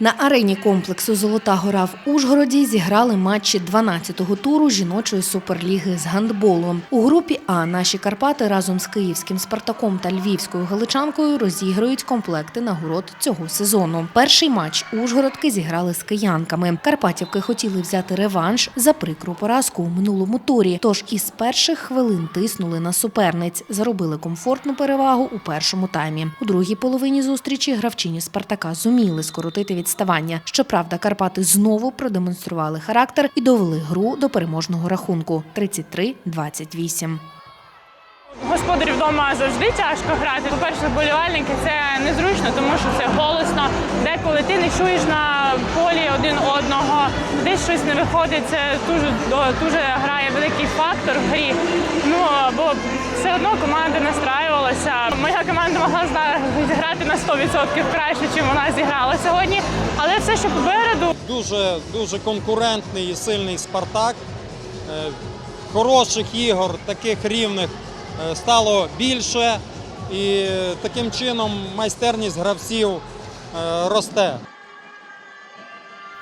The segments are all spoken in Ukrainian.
На арені комплексу Золота гора в Ужгороді зіграли матчі 12-го туру жіночої суперліги з гандболу. У групі А наші Карпати разом з київським Спартаком та львівською галичанкою розіграють комплекти нагород цього сезону. Перший матч Ужгородки зіграли з киянками. Карпатівки хотіли взяти реванш за прикру поразку у минулому турі. Тож із перших хвилин тиснули на суперниць, заробили комфортну перевагу у першому таймі. У другій половині зустрічі гравчині Спартака зуміли скоротити відставання. Щоправда, Карпати знову продемонстрували характер і довели гру до переможного рахунку 33-28. Господарі вдома завжди тяжко грати. По-перше, вболівальники це незручно, тому що це голосно. Деколи ти не чуєш на полі один одного, десь щось не виходить. Це дуже дуже грає великий фактор в грі. Ну бо все одно команда настраювалася. На 100% краще, ніж вона зіграла сьогодні. Але все, що попереду, Дуже дуже конкурентний і сильний Спартак. Е, Хороших ігор, таких рівних е, стало більше, і таким чином майстерність гравців е, росте.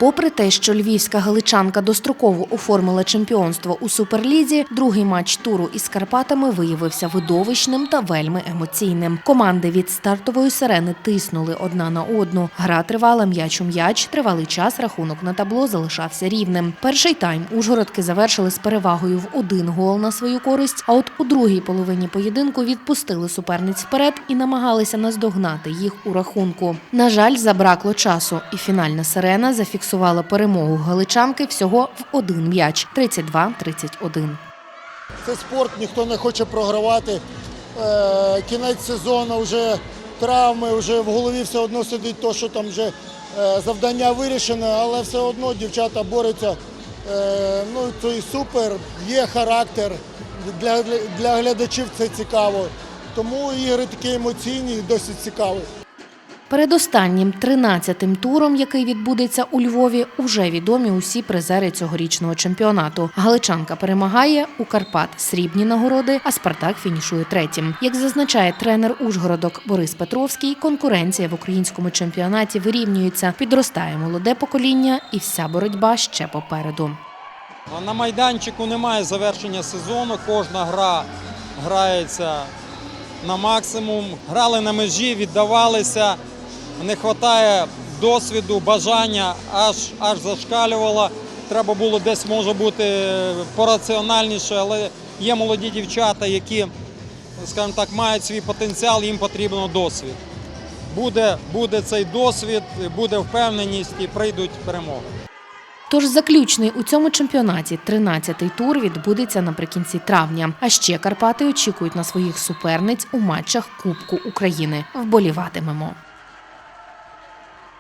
Попри те, що львівська галичанка достроково оформила чемпіонство у суперлізі, другий матч туру із Карпатами виявився видовищним та вельми емоційним. Команди від стартової сирени тиснули одна на одну. Гра тривала м'яч у м'яч. Тривалий час рахунок на табло залишався рівним. Перший тайм ужгородки завершили з перевагою в один гол на свою користь. А от у другій половині поєдинку відпустили суперниць вперед і намагалися наздогнати їх у рахунку. На жаль, забракло часу, і фінальна сирена зафіксувала перемогу галичанки всього в один м'яч 32-31. Це спорт, ніхто не хоче програвати. Е, Кінець сезону вже травми, вже в голові все одно сидить то, що там вже е, завдання вирішено, але все одно дівчата борються. Е, Ну, то і супер, є характер. Для, для глядачів це цікаво. Тому ігри такі емоційні і досить цікаві. Передостаннім 13-тим туром, який відбудеться у Львові, уже відомі усі призери цьогорічного чемпіонату. Галичанка перемагає у Карпат срібні нагороди, а Спартак фінішує третім. Як зазначає тренер Ужгородок Борис Петровський, конкуренція в українському чемпіонаті вирівнюється, підростає молоде покоління, і вся боротьба ще попереду. На майданчику немає завершення сезону. Кожна гра грається на максимум. Грали на межі, віддавалися. Не вистачає досвіду, бажання, аж, аж зашкалювало. Треба було десь може бути пораціональніше, але є молоді дівчата, які, скажімо так, мають свій потенціал, їм потрібен досвід. Буде, буде цей досвід, буде впевненість і прийдуть перемоги. Тож заключний у цьому чемпіонаті 13-й тур відбудеться наприкінці травня. А ще Карпати очікують на своїх суперниць у матчах Кубку України. Вболіватимемо.